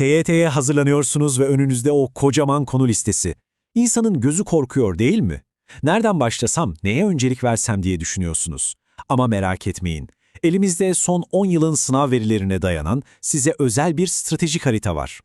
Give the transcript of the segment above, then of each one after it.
TYT'ye hazırlanıyorsunuz ve önünüzde o kocaman konu listesi. İnsanın gözü korkuyor değil mi? Nereden başlasam, neye öncelik versem diye düşünüyorsunuz. Ama merak etmeyin. Elimizde son 10 yılın sınav verilerine dayanan size özel bir stratejik harita var.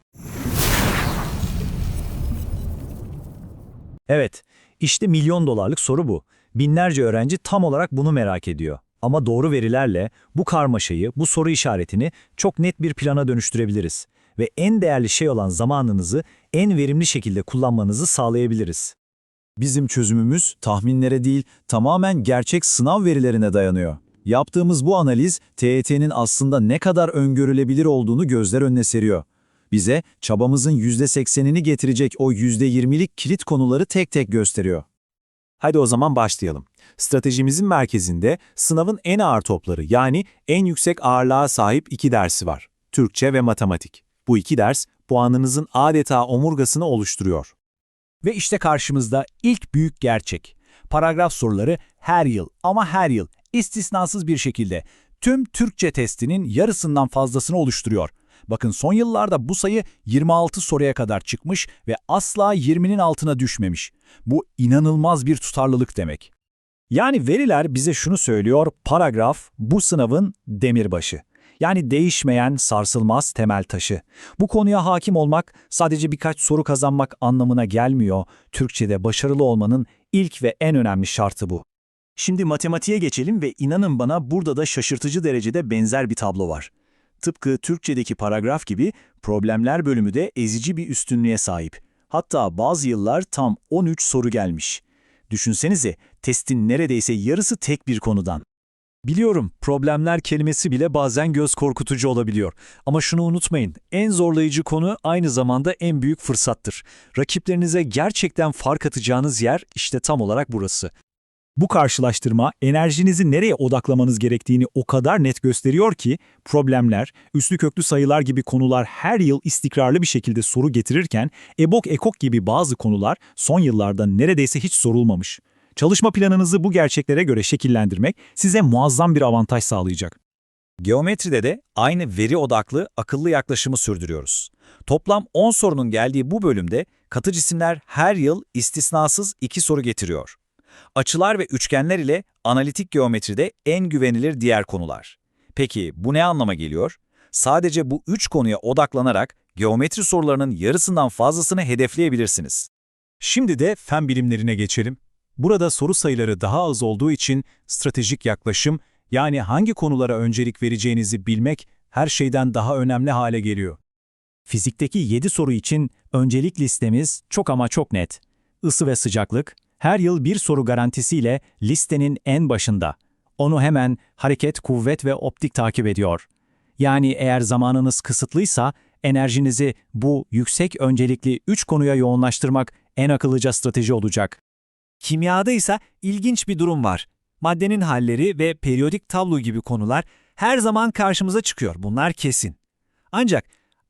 Evet, işte milyon dolarlık soru bu. Binlerce öğrenci tam olarak bunu merak ediyor. Ama doğru verilerle bu karmaşayı, bu soru işaretini çok net bir plana dönüştürebiliriz. Ve en değerli şey olan zamanınızı en verimli şekilde kullanmanızı sağlayabiliriz. Bizim çözümümüz tahminlere değil, tamamen gerçek sınav verilerine dayanıyor. Yaptığımız bu analiz, TET'nin aslında ne kadar öngörülebilir olduğunu gözler önüne seriyor. Bize çabamızın %80'ini getirecek o %20'lik kilit konuları tek tek gösteriyor. Hadi o zaman başlayalım. Stratejimizin merkezinde sınavın en ağır topları yani en yüksek ağırlığa sahip iki dersi var. Türkçe ve matematik. Bu iki ders puanınızın adeta omurgasını oluşturuyor. Ve işte karşımızda ilk büyük gerçek. Paragraf soruları her yıl ama her yıl istisnasız bir şekilde tüm Türkçe testinin yarısından fazlasını oluşturuyor. Bakın son yıllarda bu sayı 26 soruya kadar çıkmış ve asla 20'nin altına düşmemiş. Bu inanılmaz bir tutarlılık demek. Yani veriler bize şunu söylüyor, paragraf bu sınavın demirbaşı. Yani değişmeyen, sarsılmaz temel taşı. Bu konuya hakim olmak sadece birkaç soru kazanmak anlamına gelmiyor. Türkçe'de başarılı olmanın ilk ve en önemli şartı bu. Şimdi matematiğe geçelim ve inanın bana burada da şaşırtıcı derecede benzer bir tablo var. Tıpkı Türkçedeki paragraf gibi problemler bölümü de ezici bir üstünlüğe sahip. Hatta bazı yıllar tam 13 soru gelmiş. Düşünsenize testin neredeyse yarısı tek bir konudan. Biliyorum, problemler kelimesi bile bazen göz korkutucu olabiliyor. Ama şunu unutmayın, en zorlayıcı konu aynı zamanda en büyük fırsattır. Rakiplerinize gerçekten fark atacağınız yer işte tam olarak burası. Bu karşılaştırma enerjinizi nereye odaklamanız gerektiğini o kadar net gösteriyor ki problemler, üslü köklü sayılar gibi konular her yıl istikrarlı bir şekilde soru getirirken EBOK EKOK gibi bazı konular son yıllarda neredeyse hiç sorulmamış. Çalışma planınızı bu gerçeklere göre şekillendirmek size muazzam bir avantaj sağlayacak. Geometride de aynı veri odaklı akıllı yaklaşımı sürdürüyoruz. Toplam 10 sorunun geldiği bu bölümde katı cisimler her yıl istisnasız 2 soru getiriyor. Açılar ve üçgenler ile analitik geometride en güvenilir diğer konular. Peki bu ne anlama geliyor? Sadece bu üç konuya odaklanarak geometri sorularının yarısından fazlasını hedefleyebilirsiniz. Şimdi de fen bilimlerine geçelim. Burada soru sayıları daha az olduğu için stratejik yaklaşım, yani hangi konulara öncelik vereceğinizi bilmek her şeyden daha önemli hale geliyor. Fizikteki 7 soru için öncelik listemiz çok ama çok net. Isı ve sıcaklık, her yıl bir soru garantisiyle listenin en başında. Onu hemen hareket, kuvvet ve optik takip ediyor. Yani eğer zamanınız kısıtlıysa enerjinizi bu yüksek öncelikli 3 konuya yoğunlaştırmak en akıllıca strateji olacak. Kimyada ise ilginç bir durum var. Maddenin halleri ve periyodik tablo gibi konular her zaman karşımıza çıkıyor. Bunlar kesin. Ancak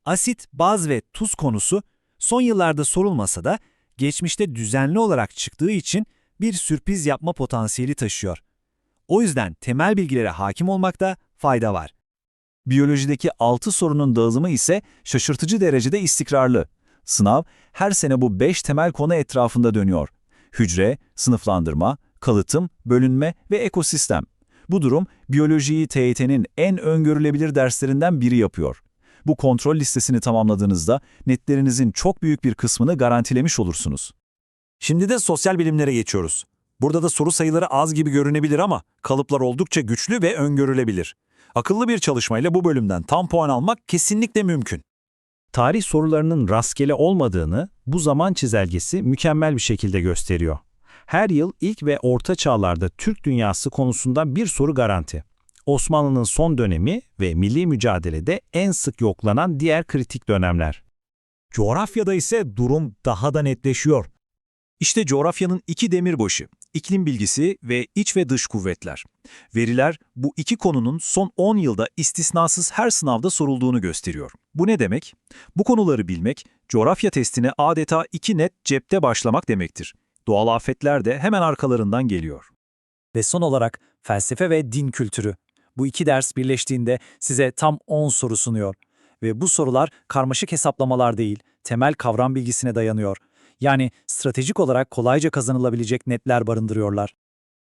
asit, baz ve tuz konusu son yıllarda sorulmasa da geçmişte düzenli olarak çıktığı için bir sürpriz yapma potansiyeli taşıyor. O yüzden temel bilgilere hakim olmakta fayda var. Biyolojideki 6 sorunun dağılımı ise şaşırtıcı derecede istikrarlı. Sınav her sene bu 5 temel konu etrafında dönüyor. Hücre, sınıflandırma, kalıtım, bölünme ve ekosistem. Bu durum biyolojiyi TYT'nin en öngörülebilir derslerinden biri yapıyor. Bu kontrol listesini tamamladığınızda netlerinizin çok büyük bir kısmını garantilemiş olursunuz. Şimdi de sosyal bilimlere geçiyoruz. Burada da soru sayıları az gibi görünebilir ama kalıplar oldukça güçlü ve öngörülebilir. Akıllı bir çalışmayla bu bölümden tam puan almak kesinlikle mümkün. Tarih sorularının rastgele olmadığını bu zaman çizelgesi mükemmel bir şekilde gösteriyor. Her yıl ilk ve orta çağlarda Türk dünyası konusunda bir soru garanti. Osmanlı'nın son dönemi ve milli mücadelede en sık yoklanan diğer kritik dönemler. Coğrafyada ise durum daha da netleşiyor. İşte coğrafyanın iki demirbaşı, iklim bilgisi ve iç ve dış kuvvetler. Veriler bu iki konunun son 10 yılda istisnasız her sınavda sorulduğunu gösteriyor. Bu ne demek? Bu konuları bilmek, coğrafya testine adeta iki net cepte başlamak demektir. Doğal afetler de hemen arkalarından geliyor. Ve son olarak felsefe ve din kültürü. Bu iki ders birleştiğinde size tam 10 soru sunuyor. Ve bu sorular karmaşık hesaplamalar değil, temel kavram bilgisine dayanıyor. Yani stratejik olarak kolayca kazanılabilecek netler barındırıyorlar.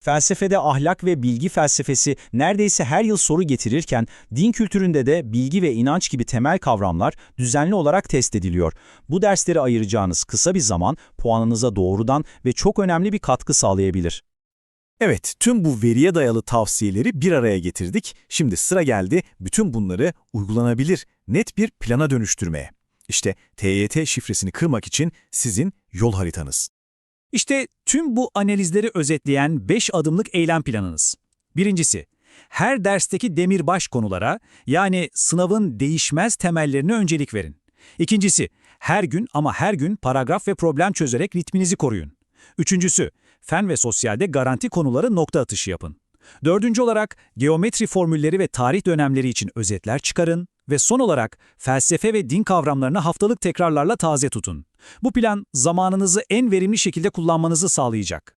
Felsefede ahlak ve bilgi felsefesi neredeyse her yıl soru getirirken, din kültüründe de bilgi ve inanç gibi temel kavramlar düzenli olarak test ediliyor. Bu dersleri ayıracağınız kısa bir zaman puanınıza doğrudan ve çok önemli bir katkı sağlayabilir. Evet, tüm bu veriye dayalı tavsiyeleri bir araya getirdik. Şimdi sıra geldi bütün bunları uygulanabilir, net bir plana dönüştürmeye. İşte TYT şifresini kırmak için sizin yol haritanız. İşte tüm bu analizleri özetleyen 5 adımlık eylem planınız. Birincisi, her dersteki demirbaş konulara yani sınavın değişmez temellerine öncelik verin. İkincisi, her gün ama her gün paragraf ve problem çözerek ritminizi koruyun. Üçüncüsü, fen ve sosyalde garanti konuları nokta atışı yapın. Dördüncü olarak geometri formülleri ve tarih dönemleri için özetler çıkarın ve son olarak felsefe ve din kavramlarını haftalık tekrarlarla taze tutun. Bu plan zamanınızı en verimli şekilde kullanmanızı sağlayacak.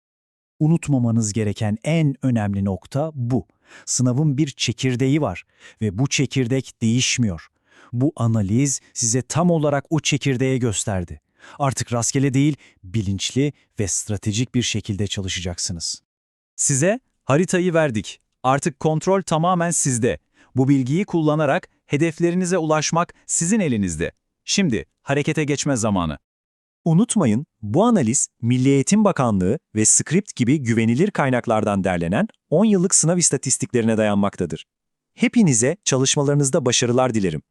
Unutmamanız gereken en önemli nokta bu. Sınavın bir çekirdeği var ve bu çekirdek değişmiyor. Bu analiz size tam olarak o çekirdeğe gösterdi. Artık rastgele değil, bilinçli ve stratejik bir şekilde çalışacaksınız. Size haritayı verdik. Artık kontrol tamamen sizde. Bu bilgiyi kullanarak hedeflerinize ulaşmak sizin elinizde. Şimdi harekete geçme zamanı. Unutmayın, bu analiz Milli Eğitim Bakanlığı ve Script gibi güvenilir kaynaklardan derlenen 10 yıllık sınav istatistiklerine dayanmaktadır. Hepinize çalışmalarınızda başarılar dilerim.